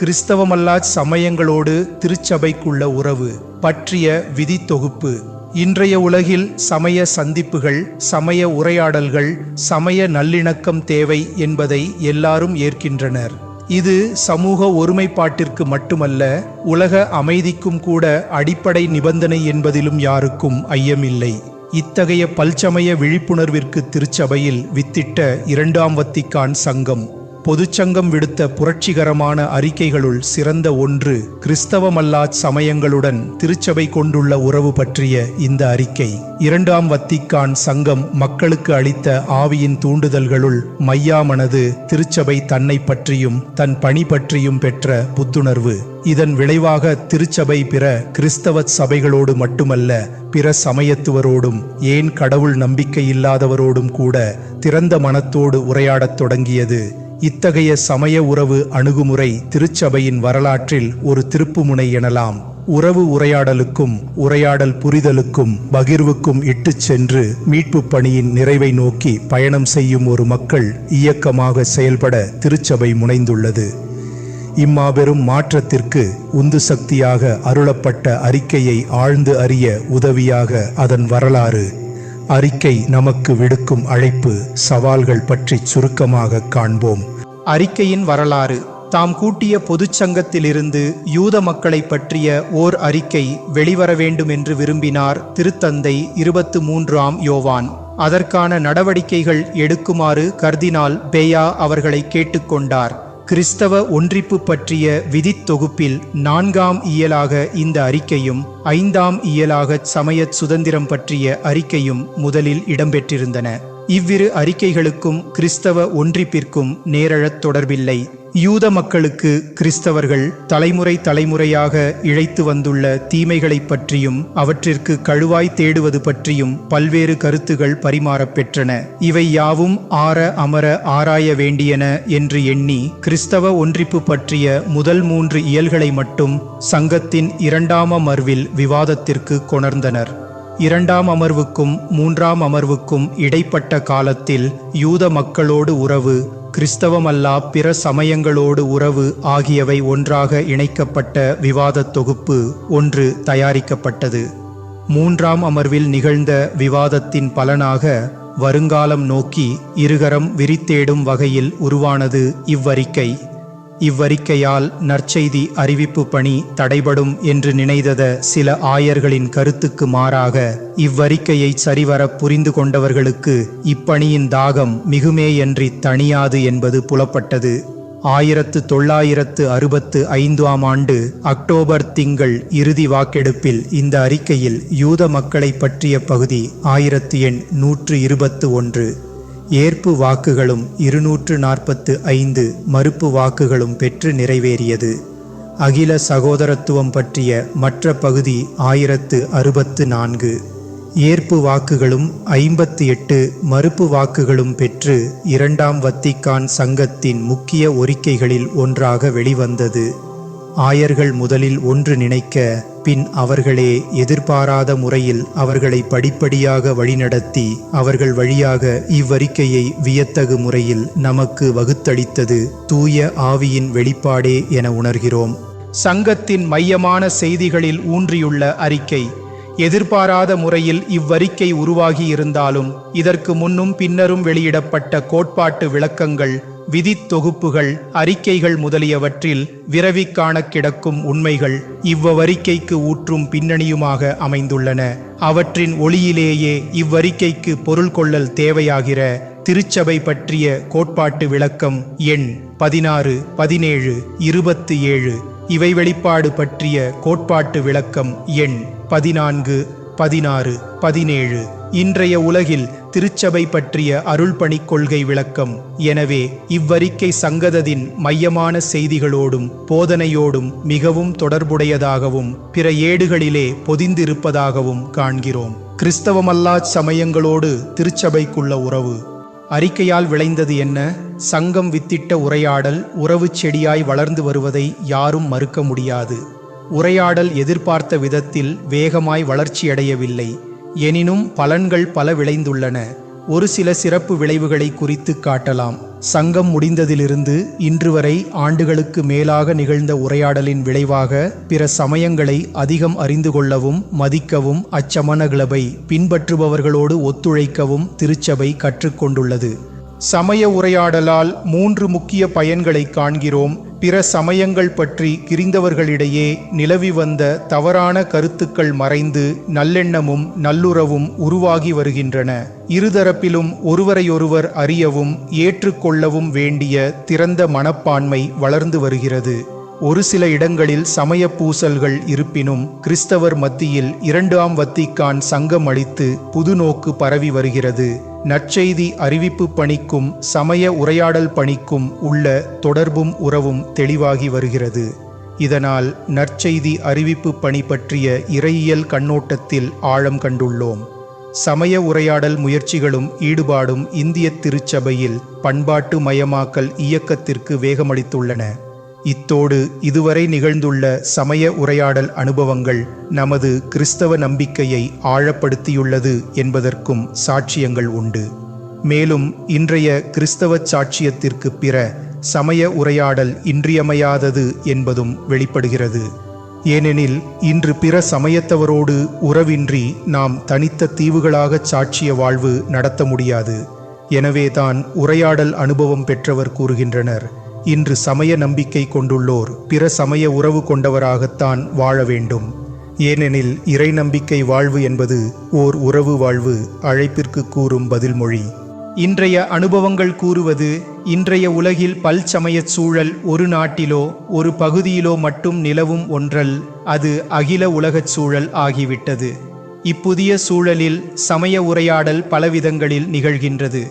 கிறிஸ்தவமல்லா சமயங்களோடு திருச்சபைக்குள்ள உறவு பற்றிய விதி தொகுப்பு இன்றைய உலகில் சமய சந்திப்புகள் சமய உரையாடல்கள் சமய நல்லிணக்கம் தேவை என்பதை எல்லாரும் ஏற்கின்றனர். இது சமூக ஒருமைப்பாட்டிற்கு மட்டுமல்ல உலக அமைதிக்கும் கூட அடிப்படை நிபந்தனை என்பதிலும் யாருக்கும் ஐயமில்லை. இத்தகைய பல்சமய விழிப்புணர்விற்கு திருச்சபையில் வித்திட்ட இரண்டாம் வத்திக்கான் சங்கம். பொதுச்சங்கம் விடுத்த புரட்சிகரமான அறிக்கைகளுள் சிறந்த ஒன்று கிறிஸ்தவமல்லா சமயங்களுடன் திருச்சபை கொண்டுள்ள உறவு பற்றிய இந்த அறிக்கை. இரண்டாம் வத்திக்கான் சங்கம் மக்களுக்கு அளித்த ஆவியின் தூண்டுதல்களுள் மையாமனது திருச்சபை தன்னை பற்றியும் தன் பணி பற்றியும் பெற்ற புத்துணர்வு. இதன் விளைவாக திருச்சபை பிற கிறிஸ்தவ சபைகளோடு மட்டுமல்ல பிற சமயத்துவரோடும் ஏன் கடவுள் நம்பிக்கையில்லாதவரோடும் கூட திறந்த மனத்தோடு உரையாடத் தொடங்கியது. இத்தகைய சமய உறவு அணுகுமுறை திருச்சபையின் வரலாற்றில் ஒரு திருப்புமுனை எனலாம். உறவு உரையாடலுக்கும் உரையாடல் புரிதலுக்கும் பகிர்வுக்கும் இட்டுச் சென்று மீட்பு பணியின் நிறைவை நோக்கி பயணம் செய்யும் ஒரு மக்கள் இயக்கமாக செயல்பட திருச்சபை முனைந்துள்ளது. இம்மாபெரும் மாற்றத்திற்கு உந்து சக்தியாக அருளப்பட்ட அறிக்கையை ஆழ்ந்து அறிய உதவியாக அதன் வரலாறு. அறிக்கை நமக்கு விடுக்கும் அழைப்பு சவால்கள் பற்றி சுருக்கமாக காண்போம். அறிக்கையின் வரலாறு. தாம் கூட்டிய பொதுச்சங்கத்திலிருந்து யூத மக்களை பற்றிய ஓர் அறிக்கை வெளிவர வேண்டும் என்று விரும்பினார் திருத்தந்தை இருபத்து மூன்றாம் யோவான். அதற்கான நடவடிக்கைகள் எடுக்குமாறு கர்தினால் பேயா அவர்களை கேட்டுக்கொண்டார் கிறிஸ்தவ ஒன்றிப்பு பற்றிய விதித் தொகுப்பில் நான்காம் இயலாக இந்த அறிக்கையும் ஐந்தாம் இயலாக சமய சுதந்திரம் பற்றிய அறிக்கையும் முதலில் இடம்பெற்றிருந்தன. இவ்விரு அறிக்கைகளுக்கும் கிறிஸ்தவ ஒன்றிப்பிற்கும் நேரழத் தொடர்பில்லை. யூத மக்களுக்கு கிறிஸ்தவர்கள் தலைமுறை தலைமுறையாக இழைத்து வந்துள்ள தீமைகளைப் பற்றியும் அவற்றிற்கு கழுவாய் தேடுவது பற்றியும் பல்வேறு கருத்துகள் பரிமாறப் பெற்றன. இவை யாவும் ஆற அமர ஆராய வேண்டியன என்று எண்ணி கிறிஸ்தவ ஒன்றிப்பு பற்றிய முதல் மூன்று இயல்களை மட்டும் சங்கத்தின் இரண்டாம் அமர்வில் விவாதத்திற்கு கொணர்ந்தனர். இரண்டாம் அமர்வுக்கும் மூன்றாம் அமர்வுக்கும் இடைப்பட்ட காலத்தில் யூத மக்களோடு உறவு கிறிஸ்தவமல்லா பிற சமயங்களோடு உறவு ஆகியவை ஒன்றாக இணைக்கப்பட்ட விவாதத் தொகுப்பு ஒன்று தயாரிக்கப்பட்டது. மூன்றாம் அமர்வில் நிகழ்ந்த விவாதத்தின் பலனாக வருங்காலம் நோக்கி இருகரம் விரித்தேடும் வகையில் உருவானது இவ்வறிக்கை. இவ்வறிக்கையால் நற்செய்தி அறிவிப்பு பணி தடைபடும் என்று நினைத்தத சில ஆயர்களின் கருத்துக்கு மாறாக இவ்வறிக்கையை சரிவர புரிந்து கொண்டவர்களுக்கு இப்பணியின் தாகம் மிகுமேயன்றி தணியாது என்பது புலப்பட்டது. ஆயிரத்து தொள்ளாயிரத்து அறுபத்து ஐந்தாம் ஆண்டு அக்டோபர் திங்கள் இறுதி வாக்கெடுப்பில் இந்த அறிக்கையில் யூத மக்களை பற்றிய பகுதி ஆயிரத்து எண் நூற்று இருபத்து ஒன்று. ஏற்பு வாக்குகளும் இருநூற்று நாற்பத்து ஐந்து மறுப்பு வாக்குகளும் பெற்று நிறைவேறியது. அகில சகோதரத்துவம் பற்றிய மற்ற பகுதி ஆயிரத்து அறுபத்து நான்கு. ஏற்பு வாக்குகளும் ஐம்பத்தி எட்டு மறுப்பு வாக்குகளும் பெற்று இரண்டாம் வத்திக்கான் சங்கத்தின் முக்கிய ஒரிக்கைகளில் ஒன்றாக வெளிவந்தது. ஆயர்கள் முதலில் ஒன்று நினைக்க பின் அவர்களே எதிர்பாராத முறையில் அவர்களை படிப்படியாக வழிநடத்தி அவர்கள் வழியாக இவ்வறிக்கையை வியத்தகு முறையில் நமக்கு வகுத்தளித்தது தூய ஆவியின் வெளிப்பாடே என உணர்கிறோம். சங்கத்தின் மையமான செய்திகளில் ஊன்றியுள்ள அறிக்கை எதிர்பாராத முறையில் இவ்வறிக்கை உருவாகியிருந்தாலும் இதற்கு முன்னும் பின்னரும் வெளியிடப்பட்ட கோட்பாட்டு விளக்கங்கள் விதித்தொகுப்புகள் அறிக்கைகள் முதலியவற்றில் விரவி காண கிடக்கும் உண்மைகள் இவ்வறிக்கைக்கு ஊற்றும் பின்னணியுமாக அமைந்துள்ளன. அவற்றின் ஒளியிலேயே இவ்வறிக்கைக்கு பொருள் கொள்ளல் தேவையாகிற திருச்சபை பற்றிய கோட்பாட்டு விளக்கம் எண் பதினாறு பதினேழு இருபத்து ஏழு இவை வெளிப்பாடு பற்றிய கோட்பாட்டு விளக்கம் எண் பதினான்கு பதினாறு பதினேழு. இன்றைய உலகில் திருச்சபை பற்றிய அருள்பணி கொள்கை விளக்கம். எனவே இவ்வறிக்கை சங்கதத்தின் மையமான செய்திகளோடும் போதனையோடும் மிகவும் தொடர்புடையதாகவும் பிற ஏடுகளிலே பொதிந்திருப்பதாகவும் காண்கிறோம். கிறிஸ்தவமல்லா சமயங்களோடு திருச்சபைக்குள்ள உறவு. அறிக்கையால் விளைந்தது என்ன? சங்கம் வித்திட்ட உரையாடல் உறவுச் செடியாய் வளர்ந்து வருவதை யாரும் மறுக்க முடியாது. உரையாடல் எதிர்பார்த்த விதத்தில் வேகமாய் வளர்ச்சியடையவில்லை. எனினும் பலன்கள் பல விளைந்துள்ளன. ஒரு சில சிறப்பு விளைவுகளை குறித்து காட்டலாம். சங்கம் முடிந்ததிலிருந்து இன்று வரை ஆண்டுகளுக்கு மேலாக நிகழ்ந்த உரையாடலின் விளைவாக பிற சமயங்களை அதிகம் அறிந்து கொள்ளவும் மதிக்கவும் அச்சமண கிளபை பின்பற்றுபவர்களோடு ஒத்துழைக்கவும் திருச்சபை கற்றுக்கொண்டுள்ளது சமய உரையாடலால் மூன்று முக்கிய பயன்களை காண்கிறோம். பிற சமயங்கள் பற்றி கிரிந்தவர்களிடையே நிலவி வந்த தவறான கருத்துக்கள் மறைந்து நல்லெண்ணமும் நல்லுறவும் உருவாகி வருகின்றன. இருதரப்பிலும் ஒருவரையொருவர் அறியவும் ஏற்றுக்கொள்ளவும் வேண்டிய திறந்த மனப்பான்மை வளர்ந்து வருகிறது. ஒரு சில இடங்களில் சமய பூசல்கள் இருப்பினும் கிறிஸ்தவர் மத்தியில் இரண்டாம் வத்திக்கான் சங்கம் அளித்து புதுநோக்கு பரவி வருகிறது. நற்செய்தி அறிவிப்பு பணிக்கும் சமய உரையாடல் பணிக்கும் உள்ள தொடர்பும் உறவும் தெளிவாகி வருகிறது. இதனால் நற்செய்தி அறிவிப்பு பணி பற்றிய இறையியல் கண்ணோட்டத்தில் ஆழம் கண்டுள்ளோம். சமய உரையாடல் முயற்சிகளும் ஈடுபாடும் இந்திய திருச்சபையில் பண்பாட்டு மயமாக்கல் இயக்கத்திற்கு வேகமளித்துள்ளன. இத்தோடு இதுவரை நிகழ்ந்துள்ள சமய உரையாடல் அனுபவங்கள் நமது கிறிஸ்தவ நம்பிக்கையை ஆழப்படுத்தியுள்ளது என்பதற்கும் சாட்சியங்கள் உண்டு. மேலும் இன்றைய கிறிஸ்தவ சாட்சியத்திற்கு பிற சமய உரையாடல் இன்றியமையாதது என்பதும் வெளிப்படுகிறது. ஏனெனில் இன்று பிற சமயத்தவரோடு உறவின்றி நாம் தனித்த தீவுகளாக சாட்சிய வாழ்வு நடத்த முடியாது. எனவேதான் உரையாடல் அனுபவம் பெற்றவர் கூறுகின்றனர். இன்று சமய நம்பிக்கை கொண்டுள்ளோர் பிற சமய உறவு கொண்டவராகத்தான் வாழ வேண்டும். ஏனெனில் இறை நம்பிக்கை வாழ்வு என்பது ஓர் உறவு வாழ்வு அழைப்பிற்கு கூறும் பதில்மொழி. இன்றைய அனுபவங்கள் கூறுவது இன்றைய உலகில் பல்சமயச் சூழல் ஒரு நாட்டிலோ ஒரு பகுதியிலோ மட்டும் நிலவும் ஒன்றல் அது அகில உலகச் சூழல் ஆகிவிட்டது. இப்புதிய சூழலில் சமய உரையாடல் பலவிதங்களில் நிகழ்கின்றது.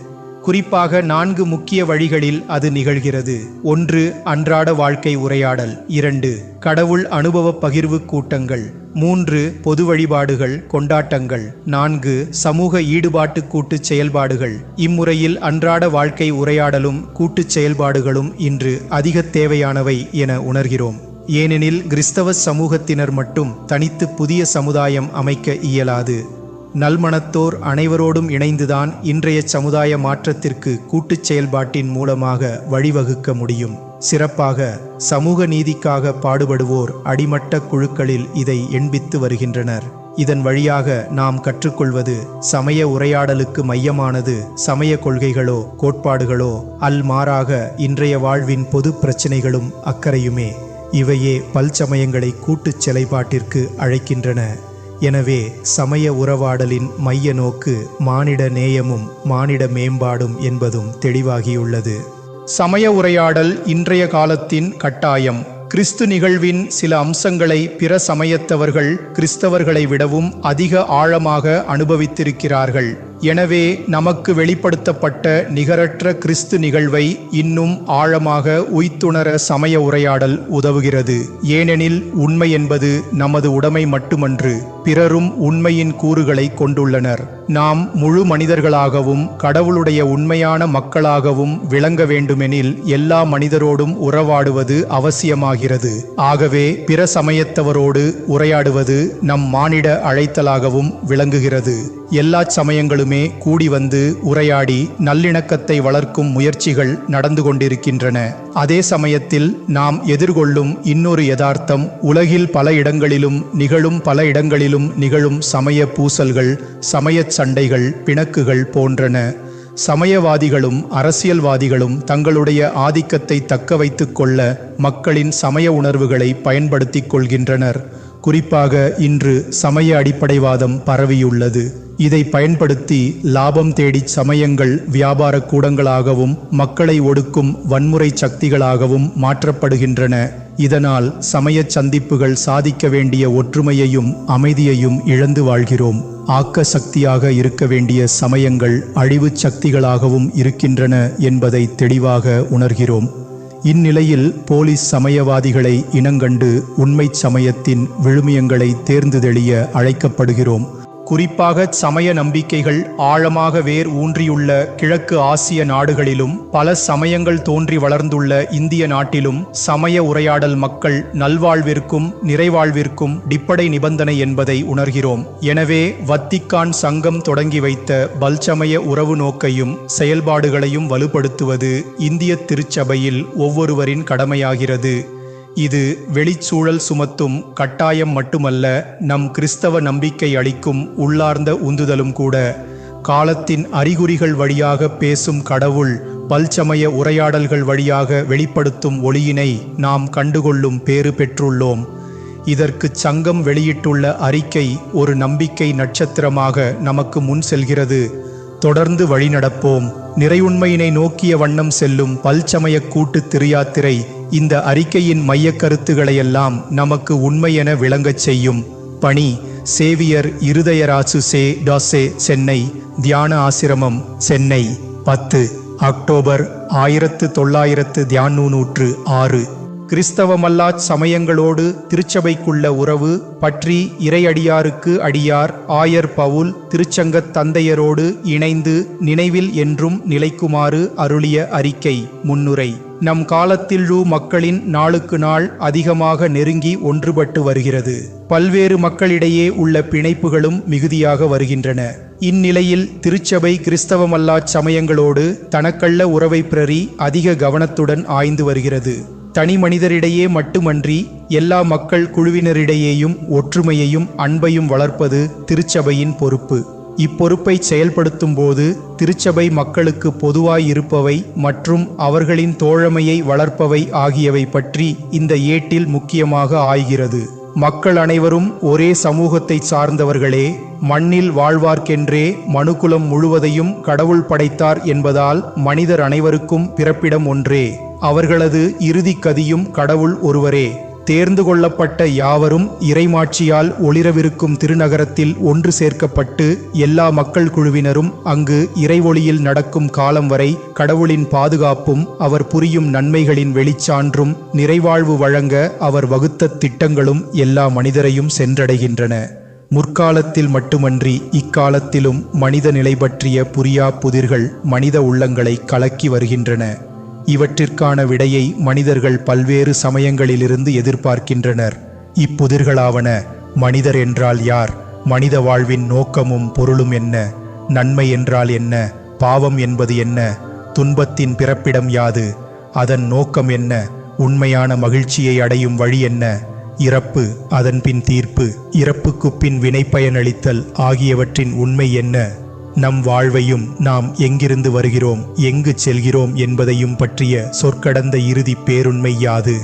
குறிப்பாக நான்கு முக்கிய வழிகளில் அது நிகழ்கிறது. ஒன்று அன்றாட வாழ்க்கை உரையாடல். இரண்டு கடவுள் அனுபவ பகிர்வு கூட்டங்கள். மூன்று பொது வழிபாடுகள் கொண்டாட்டங்கள். நான்கு சமூக ஈடுபாட்டு கூட்டுச் செயல்பாடுகள். இம்முறையில் அன்றாட வாழ்க்கை உரையாடலும் கூட்டுச் செயல்பாடுகளும் இன்று அதிக தேவையானவை என உணர்கிறோம். ஏனெனில் கிறிஸ்தவ சமூகத்தினர் மட்டும் தனித்து புதிய சமுதாயம் அமைக்க இயலாது. நல்மணத்தோர் அனைவரோடும் இணைந்துதான் இன்றைய சமுதாய மாற்றத்திற்கு கூட்டுச் செயல்பாட்டின் மூலமாக வழிவகுக்க முடியும். சிறப்பாக சமூக நீதிக்காக பாடுபடுவோர் அடிமட்ட குழுக்களில் இதை எண்பித்து வருகின்றனர். இதன் வழியாக நாம் கற்றுக்கொள்வது சமய உரையாடலுக்கு மையமானது சமய கொள்கைகளோ கோட்பாடுகளோ அல் மாறாக இன்றைய வாழ்வின் பொது பிரச்சினைகளும் அக்கறையுமே. இவையே பல்சமயங்களை கூட்டுச் செயல்பாட்டிற்கு அழைக்கின்றன. எனவே சமய உறவாடலின் மைய நோக்கு மானிட நேயமும் மானிட மேம்பாடும் என்பதும் தெளிவாகியுள்ளது. சமய உரையாடல் இன்றைய காலத்தின் கட்டாயம். கிறிஸ்து நிகழ்வின் சில அம்சங்களை பிற சமயத்தவர்கள் கிறிஸ்தவர்களை விடவும் அதிக ஆழமாக அனுபவித்திருக்கிறார்கள். எனவே நமக்கு வெளிப்படுத்தப்பட்ட நிகரற்ற கிறிஸ்து நிகழ்வை இன்னும் ஆழமாக உய்த்துணர சமய உரையாடல் உதவுகிறது. ஏனெனில் உண்மை என்பது நமது உடைமை மட்டுமன்று பிறரும் உண்மையின் கூறுகளை கொண்டுள்ளனர். நாம் முழு மனிதர்களாகவும் கடவுளுடைய உண்மையான மக்களாகவும் விளங்க வேண்டுமெனில் எல்லா மனிதரோடும் உறவாடுவது அவசியமாகிறது. ஆகவே பிற சமயத்தவரோடு உரையாடுவது நம் மானிட அழைத்தலாகவும் விளங்குகிறது. எல்லா சமயங்களும் கூடி வந்து உரையாடி நல்லிணக்கத்தை வளர்க்கும் முயற்சிகள் நடந்து கொண்டிருக்கின்றன. அதே சமயத்தில் நாம் எதிர்கொள்ளும் இன்னொரு யதார்த்தம் உலகில் பல இடங்களிலும் நிகழும் பல இடங்களிலும் நிகழும் சமய பூசல்கள் சமயச் சண்டைகள் பிணக்குகள் போன்றன. சமயவாதிகளும் அரசியல்வாதிகளும் தங்களுடைய ஆதிக்கத்தை தக்க வைத்துக் கொள்ள மக்களின் சமய உணர்வுகளை பயன்படுத்திக் கொள்கின்றனர். குறிப்பாக இன்று சமய அடிப்படைவாதம் பரவியுள்ளது. இதை பயன்படுத்தி லாபம் தேடி சமயங்கள் வியாபார கூடங்களாகவும் மக்களை ஒடுக்கும் வன்முறை சக்திகளாகவும் மாற்றப்படுகின்றன. இதனால் சமய சந்திப்புகள் சாதிக்க வேண்டிய ஒற்றுமையையும் அமைதியையும் இழந்து வாழ்கிறோம். ஆக்க சக்தியாக இருக்க வேண்டிய சமயங்கள் அழிவுச் சக்திகளாகவும் இருக்கின்றன என்பதை தெளிவாக உணர்கிறோம். இந்நிலையில் போலீஸ் சமயவாதிகளை இனங்கண்டு உண்மைச் சமயத்தின் விழுமியங்களை தேர்ந்து தெளிய அழைக்கப்படுகிறோம். குறிப்பாக சமய நம்பிக்கைகள் ஆழமாக வேர் ஊன்றியுள்ள கிழக்கு ஆசிய நாடுகளிலும் பல சமயங்கள் தோன்றி வளர்ந்துள்ள இந்திய நாட்டிலும் சமய உரையாடல் மக்கள் நல்வாழ்விற்கும் நிறைவாழ்விற்கும் டிப்படை நிபந்தனை என்பதை உணர்கிறோம். எனவே வத்திக்கான் சங்கம் தொடங்கி வைத்த பல்சமய உறவு நோக்கையும் செயல்பாடுகளையும் வலுப்படுத்துவது இந்திய திருச்சபையில் ஒவ்வொருவரின் கடமையாகிறது. இது வெளிச்சூழல் சுமத்தும் கட்டாயம் மட்டுமல்ல நம் கிறிஸ்தவ நம்பிக்கை அளிக்கும் உள்ளார்ந்த உந்துதலும் கூட. காலத்தின் அறிகுறிகள் வழியாக பேசும் கடவுள் பல்சமய உரையாடல்கள் வழியாக வெளிப்படுத்தும் ஒளியினை நாம் கண்டுகொள்ளும் பேறு பெற்றுள்ளோம். இதற்கு சங்கம் வெளியிட்டுள்ள அறிக்கை ஒரு நம்பிக்கை நட்சத்திரமாக நமக்கு முன் செல்கிறது. தொடர்ந்து வழிநடப்போம். நிறையுண்மையினை நோக்கிய வண்ணம் செல்லும் பல்சமய கூட்டு திரியாத்திரை இந்த அறிக்கையின் மையக் கருத்துகளையெல்லாம் நமக்கு உண்மையென விளங்கச் செய்யும் பணி சேவியர் இருதயராசு சே டாசே சென்னை தியான ஆசிரமம் சென்னை பத்து அக்டோபர் ஆயிரத்து தொள்ளாயிரத்து தியானூற்று ஆறு. கிறிஸ்தவமல்லாச் சமயங்களோடு திருச்சபைக்குள்ள உறவு பற்றி இறையடியாருக்கு அடியார் ஆயர் பவுல் திருச்சங்கத் தந்தையரோடு இணைந்து நினைவில் என்றும் நிலைக்குமாறு அருளிய அறிக்கை முன்னுரை. நம் காலத்திலு மக்களின் நாளுக்கு நாள் அதிகமாக நெருங்கி ஒன்றுபட்டு வருகிறது. பல்வேறு மக்களிடையே உள்ள பிணைப்புகளும் மிகுதியாக வருகின்றன. இந்நிலையில் திருச்சபை கிறிஸ்தவமல்லாச் சமயங்களோடு தனக்கள்ள உறவை பிரறி அதிக கவனத்துடன் ஆய்ந்து வருகிறது. தனி மனிதரிடையே மட்டுமன்றி எல்லா மக்கள் குழுவினரிடையேயும் ஒற்றுமையையும் அன்பையும் வளர்ப்பது திருச்சபையின் பொறுப்பு. இப்பொறுப்பை செயல்படுத்தும் போது திருச்சபை மக்களுக்கு பொதுவாய் இருப்பவை மற்றும் அவர்களின் தோழமையை வளர்ப்பவை ஆகியவை பற்றி இந்த ஏட்டில் முக்கியமாக ஆய்கிறது. மக்கள் அனைவரும் ஒரே சமூகத்தை சார்ந்தவர்களே மண்ணில் வாழ்வார்க்கென்றே மனுக்குலம் முழுவதையும் கடவுள் படைத்தார் என்பதால் மனிதர் அனைவருக்கும் பிறப்பிடம் ஒன்றே. அவர்களது இறுதிக் கதியும் கடவுள் ஒருவரே. தேர்ந்து கொள்ளப்பட்ட யாவரும் இறைமாட்சியால் ஒளிரவிருக்கும் திருநகரத்தில் ஒன்று சேர்க்கப்பட்டு எல்லா மக்கள் குழுவினரும் அங்கு இறைவொளியில் நடக்கும் காலம் வரை கடவுளின் பாதுகாப்பும் அவர் புரியும் நன்மைகளின் வெளிச்சான்றும் நிறைவாழ்வு வழங்க அவர் வகுத்த திட்டங்களும் எல்லா மனிதரையும் சென்றடைகின்றன. முற்காலத்தில் மட்டுமன்றி இக்காலத்திலும் மனித நிலை பற்றிய புரியா புதிர்கள் மனித உள்ளங்களை கலக்கி வருகின்றன. இவற்றிற்கான விடையை மனிதர்கள் பல்வேறு சமயங்களிலிருந்து எதிர்பார்க்கின்றனர். இப்புதிர்களாவன மனிதர் என்றால் யார்? மனித வாழ்வின் நோக்கமும் பொருளும் என்ன? நன்மை என்றால் என்ன? பாவம் என்பது என்ன? துன்பத்தின் பிறப்பிடம் யாது? அதன் நோக்கம் என்ன? உண்மையான மகிழ்ச்சியை அடையும் வழி என்ன? இறப்பு அதன்பின் தீர்ப்பு இறப்புக்குப் பின் வினைப்பயனளித்தல் ஆகியவற்றின் உண்மை என்ன? நம் வாழ்வையும் நாம் எங்கிருந்து வருகிறோம் எங்கு செல்கிறோம் என்பதையும் பற்றிய சொற்கடந்த இறுதி பேருண்மை யாது?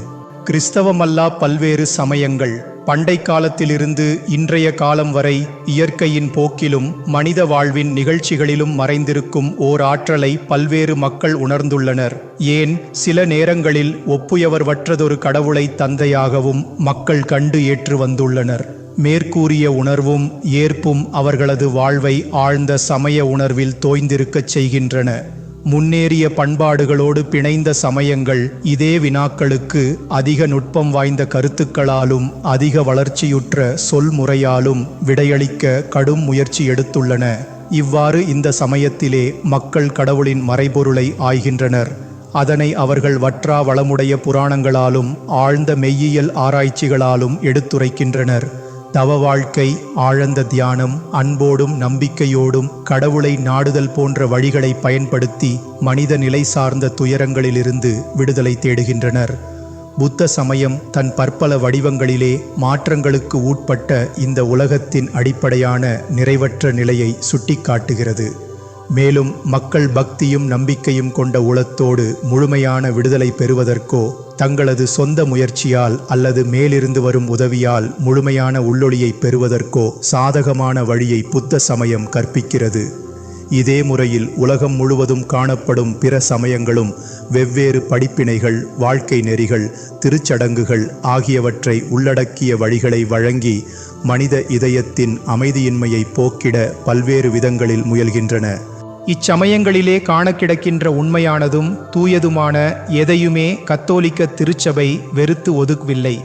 கிறிஸ்தவமல்லா பல்வேறு சமயங்கள் பண்டை காலத்திலிருந்து இன்றைய காலம் வரை இயற்கையின் போக்கிலும் மனித வாழ்வின் நிகழ்ச்சிகளிலும் மறைந்திருக்கும் ஓர் ஆற்றலை பல்வேறு மக்கள் உணர்ந்துள்ளனர். ஏன்? சில நேரங்களில் ஒப்புயவர்வற்றதொரு கடவுளை தந்தையாகவும் மக்கள் கண்டு ஏற்று வந்துள்ளனர். மேற்கூறிய உணர்வும் ஏற்பும் அவர்களது வாழ்வை ஆழ்ந்த சமய உணர்வில் தோய்ந்திருக்கச் செய்கின்றன. முன்னேறிய பண்பாடுகளோடு பிணைந்த சமயங்கள் இதே வினாக்களுக்கு அதிக நுட்பம் வாய்ந்த கருத்துக்களாலும் அதிக வளர்ச்சியுற்ற சொல்முறையாலும் விடையளிக்க கடும் முயற்சி எடுத்துள்ளன. இவ்வாறு இந்த சமயத்திலே மக்கள் கடவுளின் மறைபொருளை ஆய்கின்றனர். அதனை அவர்கள் வற்றா வளமுடைய புராணங்களாலும் ஆழ்ந்த மெய்யியல் ஆராய்ச்சிகளாலும் எடுத்துரைக்கின்றனர். தவ வாழ்க்கை ஆழந்த தியானம் அன்போடும் நம்பிக்கையோடும் கடவுளை நாடுதல் போன்ற வழிகளை பயன்படுத்தி மனித நிலை சார்ந்த துயரங்களிலிருந்து விடுதலை தேடுகின்றனர். புத்த சமயம் தன் பற்பல வடிவங்களிலே மாற்றங்களுக்கு உட்பட்ட இந்த உலகத்தின் அடிப்படையான நிறைவற்ற நிலையை சுட்டிக்காட்டுகிறது. மேலும் மக்கள் பக்தியும் நம்பிக்கையும் கொண்ட உளத்தோடு முழுமையான விடுதலை பெறுவதற்கோ தங்களது சொந்த முயற்சியால் அல்லது மேலிருந்து வரும் உதவியால் முழுமையான உள்ளொளியை பெறுவதற்கோ சாதகமான வழியை புத்த சமயம் கற்பிக்கிறது. இதே முறையில் உலகம் முழுவதும் காணப்படும் பிற சமயங்களும் வெவ்வேறு படிப்பினைகள் வாழ்க்கை நெறிகள் திருச்சடங்குகள் ஆகியவற்றை உள்ளடக்கிய வழிகளை வழங்கி மனித இதயத்தின் அமைதியின்மையை போக்கிட பல்வேறு விதங்களில் முயல்கின்றன. இச்சமயங்களிலே காண கிடக்கின்ற உண்மையானதும் தூயதுமான எதையுமே கத்தோலிக்க திருச்சபை வெறுத்து ஒதுக்கவில்லை.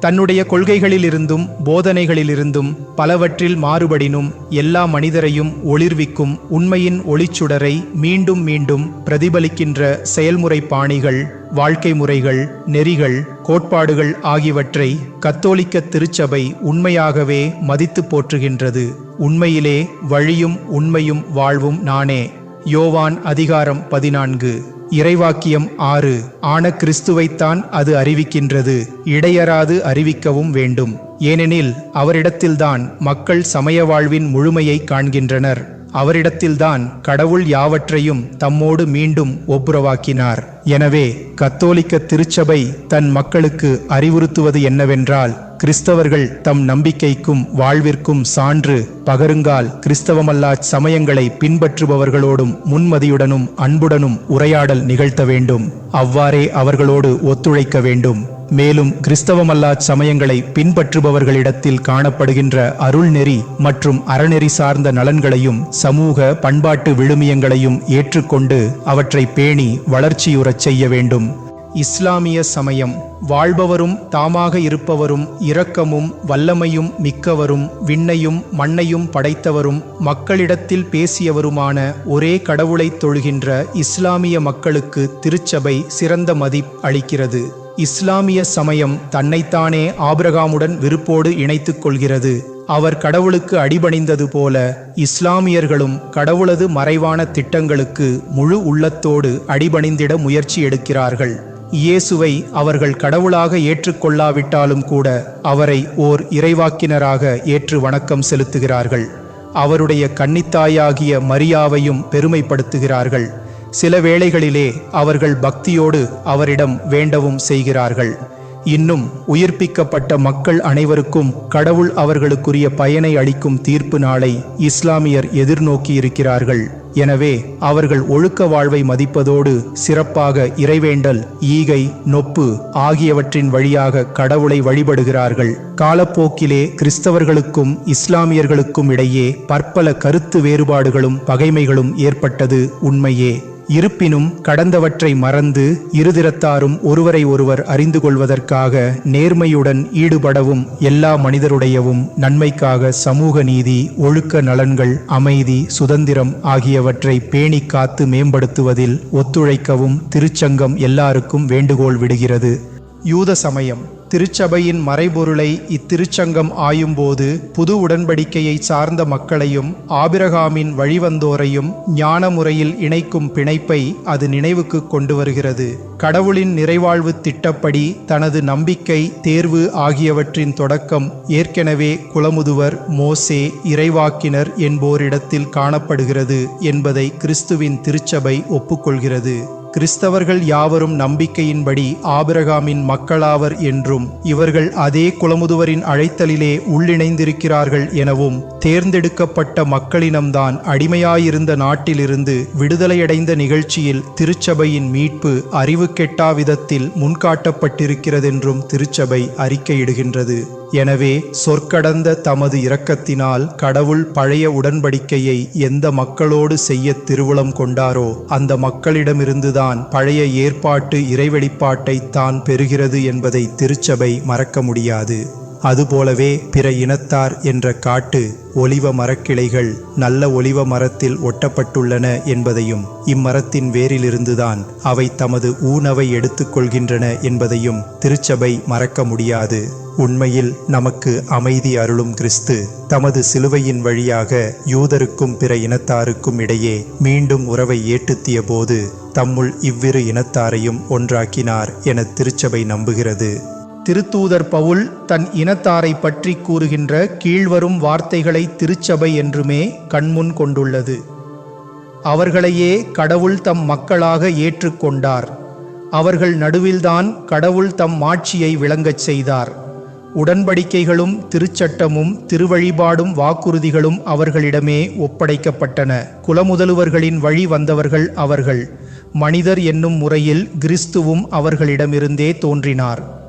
தன்னுடைய கொள்கைகளிலிருந்தும் போதனைகளிலிருந்தும் பலவற்றில் மாறுபடினும் எல்லா மனிதரையும் ஒளிர்விக்கும் உண்மையின் ஒளிச்சுடரை மீண்டும் மீண்டும் பிரதிபலிக்கின்ற செயல்முறை பாணிகள் வாழ்க்கை முறைகள் நெறிகள் கோட்பாடுகள் ஆகியவற்றை கத்தோலிக்க திருச்சபை உண்மையாகவே மதித்து போற்றுகின்றது. உண்மையிலே வழியும் உண்மையும் வாழ்வும் நானே. யோவான் அதிகாரம் பதினான்கு. இறைவாக்கியம் ஆறு. ஆன கிறிஸ்துவைத்தான் அது அறிவிக்கின்றது. இடையறாது அறிவிக்கவும் வேண்டும். ஏனெனில் அவரிடத்தில்தான் மக்கள் சமய வாழ்வின் முழுமையை காண்கின்றனர். அவரிடத்தில்தான் கடவுள் யாவற்றையும் தம்மோடு மீண்டும் ஒப்புரவாக்கினார். எனவே கத்தோலிக்க திருச்சபை தன் மக்களுக்கு அறிவுறுத்துவது என்னவென்றால் கிறிஸ்தவர்கள் தம் நம்பிக்கைக்கும் வாழ்விற்கும் சான்று பகருங்கால் கிறிஸ்தவமல்லா சமயங்களை பின்பற்றுபவர்களோடும் முன்மதியுடனும் அன்புடனும் உரையாடல் நிகழ்த்த வேண்டும். அவ்வாறே அவர்களோடு ஒத்துழைக்க வேண்டும். மேலும் கிறிஸ்தவமல்லா சமயங்களை பின்பற்றுபவர்களிடத்தில் காணப்படுகின்ற அருள்நெறி மற்றும் அறநெறி சார்ந்த நலன்களையும் சமூக பண்பாட்டு விழுமியங்களையும் ஏற்றுக்கொண்டு அவற்றை பேணி வளர்ச்சியுறச் செய்ய வேண்டும். இஸ்லாமிய சமயம். வாழ்பவரும் தாமாக இருப்பவரும் இரக்கமும் வல்லமையும் மிக்கவரும் விண்ணையும் மண்ணையும் படைத்தவரும் மக்களிடத்தில் பேசியவருமான ஒரே கடவுளை தொழுகின்ற இஸ்லாமிய மக்களுக்கு திருச்சபை சிறந்த மதிப் அளிக்கிறது. இஸ்லாமிய சமயம் தன்னைத்தானே ஆபிரகாமுடன் விருப்போடு இணைத்துக் கொள்கிறது. அவர் கடவுளுக்கு அடிபணிந்தது போல இஸ்லாமியர்களும் கடவுளது மறைவான திட்டங்களுக்கு முழு உள்ளத்தோடு அடிபணிந்திட முயற்சி எடுக்கிறார்கள். இயேசுவை அவர்கள் கடவுளாக ஏற்றுக்கொள்ளாவிட்டாலும் கூட அவரை ஓர் இறைவாக்கினராக ஏற்று வணக்கம் செலுத்துகிறார்கள். அவருடைய கன்னித்தாயாகிய மரியாவையும் பெருமைப்படுத்துகிறார்கள். சில வேளைகளிலே அவர்கள் பக்தியோடு அவரிடம் வேண்டவும் செய்கிறார்கள். இன்னும் உயிர்ப்பிக்கப்பட்ட மக்கள் அனைவருக்கும் கடவுள் அவர்களுக்குரிய பயனை அளிக்கும் தீர்ப்பு நாளை இஸ்லாமியர் எதிர்நோக்கியிருக்கிறார்கள். எனவே அவர்கள் ஒழுக்க வாழ்வை மதிப்பதோடு சிறப்பாக இறைவேண்டல் ஈகை நொப்பு ஆகியவற்றின் வழியாக கடவுளை வழிபடுகிறார்கள். காலப்போக்கிலே கிறிஸ்தவர்களுக்கும் இஸ்லாமியர்களுக்கும் இடையே பற்பல கருத்து வேறுபாடுகளும் பகைமைகளும் ஏற்பட்டது உண்மையே. இருப்பினும் கடந்தவற்றை மறந்து இருதிரத்தாரும் ஒருவரை ஒருவர் அறிந்து கொள்வதற்காக நேர்மையுடன் ஈடுபடவும் எல்லா மனிதருடையவும் நன்மைக்காக சமூக நீதி ஒழுக்க நலன்கள் அமைதி சுதந்திரம் ஆகியவற்றை பேணி காத்து மேம்படுத்துவதில் ஒத்துழைக்கவும் திருச்சங்கம் எல்லாருக்கும் வேண்டுகோள் விடுகிறது. யூத சமயம். திருச்சபையின் மறைபொருளை இத்திருச்சங்கம் ஆயும்போது புது உடன்படிக்கையை சார்ந்த மக்களையும் ஆபிரகாமின் வழிவந்தோரையும் ஞான முறையில் இணைக்கும் பிணைப்பை அது நினைவுக்கு கொண்டு வருகிறது. கடவுளின் நிறைவாழ்வு திட்டப்படி தனது நம்பிக்கை தேர்வு ஆகியவற்றின் தொடக்கம் ஏற்கனவே குலமுதுவர் மோசே இறைவாக்கினர் என்போரிடத்தில் காணப்படுகிறது என்பதை கிறிஸ்துவின் திருச்சபை ஒப்புக்கொள்கிறது. கிறிஸ்தவர்கள் யாவரும் நம்பிக்கையின்படி ஆபிரகாமின் மக்களாவர் என்றும் இவர்கள் அதே குலமுதுவரின் அழைத்தலிலே உள்ளிணைந்திருக்கிறார்கள் எனவும் தேர்ந்தெடுக்கப்பட்ட மக்களினம்தான் அடிமையாயிருந்த நாட்டிலிருந்து விடுதலையடைந்த நிகழ்ச்சியில் திருச்சபையின் மீட்பு அறிவு கெட்டா விதத்தில் முன்காட்டப்பட்டிருக்கிறதென்றும் திருச்சபை அறிக்கையிடுகின்றது. எனவே சொற்கடந்த தமது இரக்கத்தினால் கடவுள் பழைய உடன்படிக்கையை எந்த மக்களோடு செய்ய திருவுளம் கொண்டாரோ அந்த மக்களிடமிருந்துதான் பழைய ஏற்பாட்டு இறைவெளிப்பாட்டை தான் பெறுகிறது என்பதை திருச்சபை மறக்க முடியாது. அதுபோலவே பிற இனத்தார் என்ற காட்டு ஒலிவ மரக்கிளைகள் நல்ல ஒலிவ மரத்தில் ஒட்டப்பட்டுள்ளன என்பதையும் இம்மரத்தின் வேரிலிருந்துதான் அவை தமது ஊனவை எடுத்துக்கொள்கின்றன என்பதையும் திருச்சபை மறக்க முடியாது. உண்மையில் நமக்கு அமைதி அருளும் கிறிஸ்து தமது சிலுவையின் வழியாக யூதருக்கும் பிற இனத்தாருக்கும் இடையே மீண்டும் உறவை ஏட்டுத்திய போது தம்முள் இவ்விரு இனத்தாரையும் ஒன்றாக்கினார் என திருச்சபை நம்புகிறது. திருத்தூதர் பவுல் தன் இனத்தாரை பற்றி கூறுகின்ற கீழ்வரும் வார்த்தைகளை திருச்சபை என்றுமே கண்முன் கொண்டுள்ளது. அவர்களையே கடவுள் தம் மக்களாக ஏற்றுக்கொண்டார் அவர்கள் நடுவில்தான் கடவுள் தம் மாட்சியை விளங்கச் செய்தார். உடன்படிக்கைகளும் திருச்சட்டமும் திருவழிபாடும் வாக்குறுதிகளும் அவர்களிடமே ஒப்படைக்கப்பட்டன. குலமுதலுவர்களின் வழி வந்தவர்கள் அவர்கள். மனிதர் என்னும் முறையில் கிறிஸ்துவும் அவர்களிடமிருந்தே தோன்றினார்.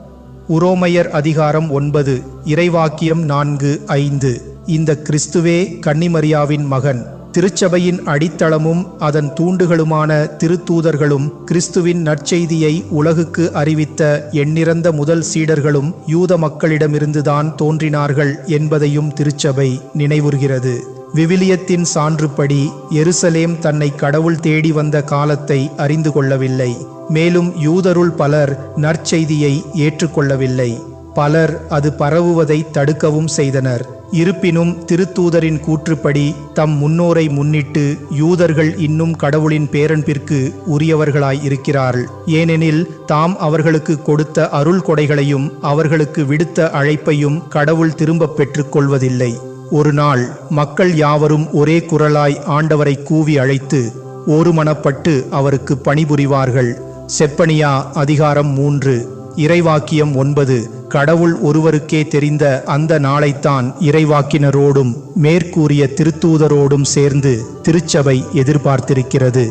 உரோமையர் அதிகாரம் ஒன்பது இறைவாக்கியம் நான்கு ஐந்து. இந்த கிறிஸ்துவே கன்னிமரியாவின் மகன். திருச்சபையின் அடித்தளமும் அதன் தூண்டுகளுமான திருத்தூதர்களும் கிறிஸ்துவின் நற்செய்தியை உலகுக்கு அறிவித்த எண்ணிறந்த முதல் சீடர்களும் யூத மக்களிடமிருந்துதான் தோன்றினார்கள் என்பதையும் திருச்சபை நினைவுறுகிறது. விவிலியத்தின் சான்றுப்படி எருசலேம் தன்னை கடவுள் தேடி வந்த காலத்தை அறிந்து கொள்ளவில்லை. மேலும் யூதருள் பலர் நற்செய்தியை ஏற்றுக்கொள்ளவில்லை. பலர் அது பரவுவதை தடுக்கவும் செய்தனர். இருப்பினும் திருத்தூதரின் கூற்றுப்படி தம் முன்னோரை முன்னிட்டு யூதர்கள் இன்னும் கடவுளின் பேரன்பிற்கு உரியவர்களாய் இருக்கிறார்கள். ஏனெனில் தாம் அவர்களுக்கு கொடுத்த அருள் கொடைகளையும் அவர்களுக்கு விடுத்த அழைப்பையும் கடவுள் திரும்பப் பெற்றுக் கொள்வதில்லை. ஒரு நாள் மக்கள் யாவரும் ஒரே குரலாய் ஆண்டவரை கூவி அழைத்து ஒருமனப்பட்டு அவருக்கு பணிபுரிவார்கள். செப்பனியா அதிகாரம் மூன்று இறைவாக்கியம் ஒன்பது. கடவுள் ஒருவருக்கே தெரிந்த அந்த நாளைத்தான் இறைவாக்கினரோடும் மேற்கூறிய திருத்தூதரோடும் சேர்ந்து திருச்சபை எதிர்பார்த்திருக்கிறது.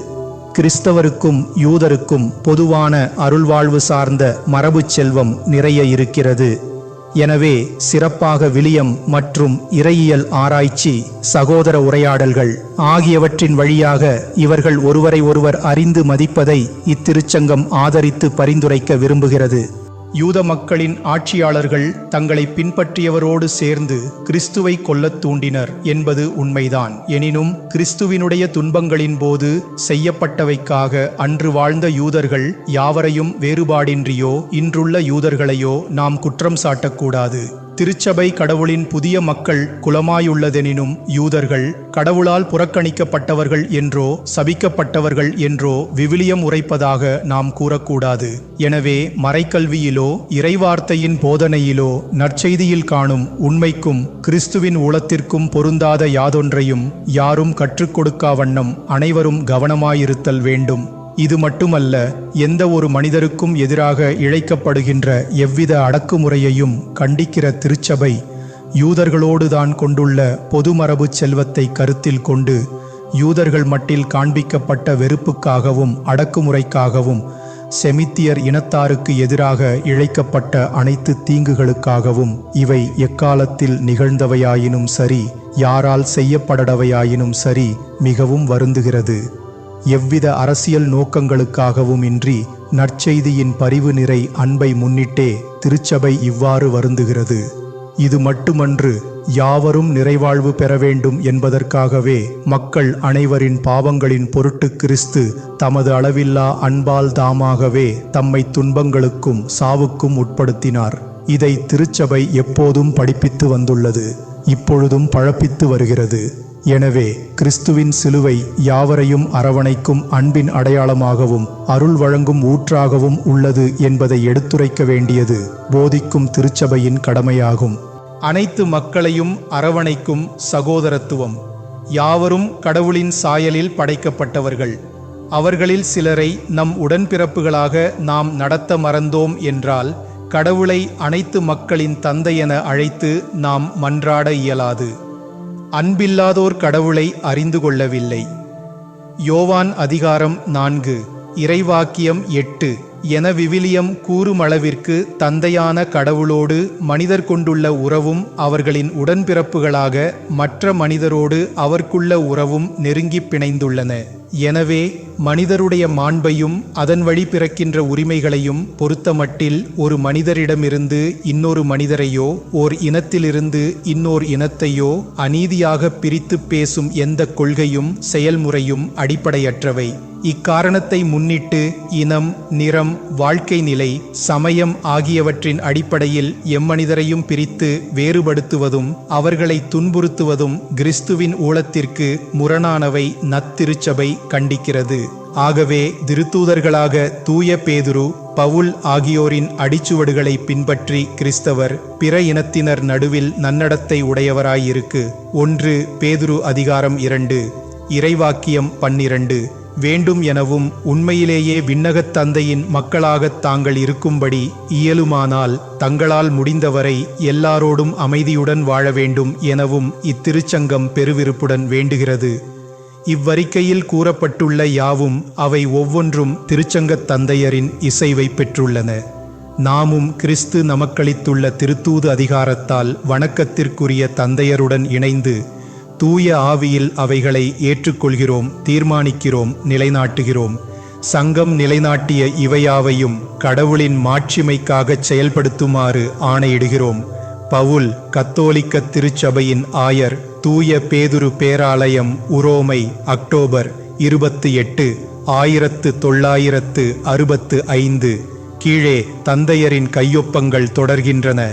கிறிஸ்தவருக்கும் யூதருக்கும் பொதுவான அருள்வாழ்வு சார்ந்த மரபுச் செல்வம் நிறைய இருக்கிறது. எனவே சிறப்பாக விலியம் மற்றும் இறையியல் ஆராய்ச்சி சகோதர உரையாடல்கள் ஆகியவற்றின் வழியாக இவர்கள் ஒருவரை ஒருவர் அறிந்து மதிப்பதை இத்திருச்சங்கம் ஆதரித்து பரிந்துரைக்க விரும்புகிறது. யூத மக்களின் ஆட்சியாளர்கள் தங்களை பின்பற்றியவரோடு சேர்ந்து கிறிஸ்துவை கொல்லத் தூண்டினர் என்பது உண்மைதான். எனினும் கிறிஸ்துவினுடைய துன்பங்களின் போது செய்யப்பட்டவைக்காக அன்று வாழ்ந்த யூதர்கள் யாவரையும் வேறுபாடின்றியோ இன்றுள்ள யூதர்களையோ நாம் குற்றம் சாட்டக்கூடாது. திருச்சபை கடவுளின் புதிய மக்கள் குலமாயுள்ளதெனினும் யூதர்கள் கடவுளால் புறக்கணிக்கப்பட்டவர்கள் என்றோ சபிக்கப்பட்டவர்கள் என்றோ விவிலியம் உரைப்பதாக நாம் கூறக்கூடாது. எனவே மறைக்கல்வியிலோ இறைவார்த்தையின் போதனையிலோ நற்செய்தியில் காணும் உண்மைக்கும் கிறிஸ்துவின் ஊழத்திற்கும் பொருந்தாத யாதொன்றையும் யாரும் கற்றுக் கொடுக்கா வண்ணம் அனைவரும் கவனமாயிருத்தல் வேண்டும். இது மட்டுமல்ல எந்த ஒரு மனிதருக்கும் எதிராக இழைக்கப்படுகின்ற எவ்வித அடக்குமுறையையும் கண்டிக்கிற திருச்சபை யூதர்களோடு தான் கொண்டுள்ள பொதுமரபு செல்வத்தை கருத்தில் கொண்டு யூதர்கள் மட்டில் காண்பிக்கப்பட்ட வெறுப்புக்காகவும் அடக்குமுறைக்காகவும் செமித்தியர் இனத்தாருக்கு எதிராக இழைக்கப்பட்ட அனைத்து தீங்குகளுக்காகவும் இவை எக்காலத்தில் நிகழ்ந்தவையாயினும் சரி யாரால் செய்யப்படடவையாயினும் சரி மிகவும் வருந்துகிறது. எவ்வித அரசியல் நோக்கங்களுக்காகவும் இன்றி நற்செய்தியின் பரிவு நிறை அன்பை முன்னிட்டே திருச்சபை இவ்வாறு வருந்துகிறது. இது மட்டுமன்று யாவரும் நிறைவாழ்வு பெற வேண்டும் என்பதற்காகவே மக்கள் அனைவரின் பாவங்களின் பொருட்டு கிறிஸ்து தமது அளவில்லா அன்பால் தாமாகவே தம்மை துன்பங்களுக்கும் சாவுக்கும் உட்படுத்தினார். இதை திருச்சபை எப்போதும் படிப்பித்து வந்துள்ளது. இப்பொழுதும் பழப்பித்து வருகிறது. எனவே கிறிஸ்துவின் சிலுவை யாவரையும் அரவணைக்கும் அன்பின் அடையாளமாகவும் அருள் வழங்கும் ஊற்றாகவும் உள்ளது என்பதை எடுத்துரைக்க வேண்டியது போதிக்கும் திருச்சபையின் கடமையாகும். அனைத்து மக்களையும் அரவணைக்கும் சகோதரத்துவம். யாவரும் கடவுளின் சாயலில் படைக்கப்பட்டவர்கள். அவர்களில் சிலரை நம் உடன்பிறப்புகளாக நாம் நடத்த மறந்தோம் என்றால் கடவுளை அனைத்து மக்களின் தந்தை என அழைத்து நாம் மன்றாட இயலாது. அன்பில்லாதோர் கடவுளை அறிந்து கொள்ளவில்லை. யோவான் அதிகாரம் நான்கு இறைவாக்கியம் எட்டு என விவிலியம் கூறுமளவிற்கு தந்தையான கடவுளோடு மனிதர் கொண்டுள்ள உறவும் அவர்களின் உடன்பிறப்புகளாக மற்ற மனிதரோடு அவர்க்குள்ள உறவும் நெருங்கிப் பிணைந்துள்ளன. எனவே மனிதருடைய மாண்பையும் அதன் வழி பிறக்கின்ற உரிமைகளையும் பொறுத்தமட்டில் ஒரு மனிதரிடமிருந்து இன்னொரு மனிதரையோ ஓர் இனத்திலிருந்து இன்னோர் இனத்தையோ அநீதியாக பிரித்து பேசும் எந்த கொள்கையும் செயல்முறையும் அடிப்படையற்றவை. இக்காரணத்தை முன்னிட்டு இனம் நிறம் வாழ்க்கை நிலை சமயம் ஆகியவற்றின் அடிப்படையில் எம்மனிதரையும் பிரித்து வேறுபடுத்துவதும் அவர்களை துன்புறுத்துவதும் கிறிஸ்துவின் ஊழத்திற்கு முரணானவை நத்திருச்சபை கண்டிக்கிறது. ஆகவே திருத்தூதர்களாக தூய பேதுரு பவுல் ஆகியோரின் அடிச்சுவடுகளை பின்பற்றி கிறிஸ்தவர் பிற இனத்தினர் நடுவில் நன்னடத்தை உடையவராயிருக்கு. ஒன்று பேதுரு அதிகாரம் இரண்டு இறைவாக்கியம் பன்னிரண்டு. வேண்டும் எனவும் உண்மையிலேயே விண்ணகத் தந்தையின் மக்களாகத் தாங்கள் இருக்கும்படி இயலுமானால் தங்களால் முடிந்தவரை எல்லாரோடும் அமைதியுடன் வாழ வேண்டும் எனவும் இத்திருச்சங்கம் பெருவிருப்புடன் வேண்டுகிறது. இவ்வறிக்கையில் கூறப்பட்டுள்ள யாவும் அவை ஒவ்வொன்றும் திருச்சங்கத் தந்தையரின் இசைவை பெற்றுள்ளன. நாமும் கிறிஸ்து நமக்களித்துள்ள திருத்தூது அதிகாரத்தால் வணக்கத்திற்குரிய தந்தையருடன் இணைந்து தூய ஆவியில் அவைகளை ஏற்றுக்கொள்கிறோம் தீர்மானிக்கிறோம் நிலைநாட்டுகிறோம். சங்கம் நிலைநாட்டிய இவையாவையும் கடவுளின் மாட்சிமைக்காகச் செயல்படுத்துமாறு ஆணையிடுகிறோம். பவுல் கத்தோலிக்க திருச்சபையின் ஆயர் தூய பேதுரு பேராலயம் உரோமை அக்டோபர் இருபத்தி எட்டு ஆயிரத்து தொள்ளாயிரத்து அறுபத்து ஐந்து. கீழே தந்தையரின் கையொப்பங்கள் தொடர்கின்றன.